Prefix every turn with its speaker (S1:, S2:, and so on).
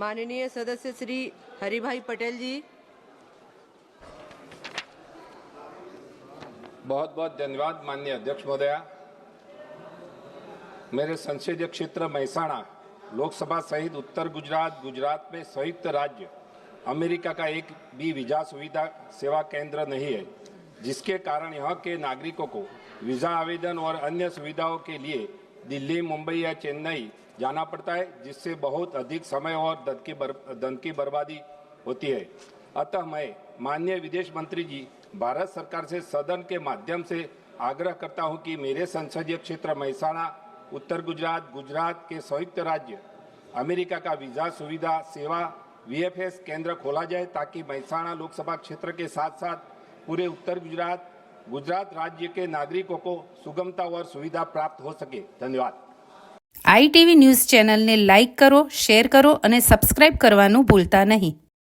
S1: माननीय सदस्य श्री हरिभाई पटेल जी।
S2: बहुत बहुत धन्यवाद माननीय अध्यक्ष महोदया। मेरे संसदीय क्षेत्र महसाणा लोकसभा सहित उत्तर गुजरात गुजरात में संयुक्त राज्य अमेरिका का एक भी वीज़ा सुविधा सेवा केंद्र नहीं है, जिसके कारण यहाँ के नागरिकों को वीज़ा आवेदन और अन्य सुविधाओं के लिए दिल्ली मुंबई या चेन्नई जाना पड़ता है जिससे बहुत अधिक समय और धन की बर, की बर्बादी होती है। अतः मैं माननीय विदेश मंत्री जी भारत सरकार से सदन के माध्यम से आग्रह करता हूँ कि मेरे संसदीय क्षेत्र महसाणा उत्तर गुजरात गुजरात के संयुक्त राज्य अमेरिका का वीज़ा सुविधा सेवा वीएफएस केंद्र खोला जाए ताकि महसाणा लोकसभा क्षेत्र के साथ साथ पूरे उत्तर गुजरात गुजरात राज्य के नागरिकों को सुगमता और सुविधा प्राप्त हो सके धन्यवाद
S3: આઈટીવી ન્યૂઝ ચેનલને લાઇક કરો શેર કરો અને સબસ્ક્રાઇબ કરવાનું ભૂલતા નહીં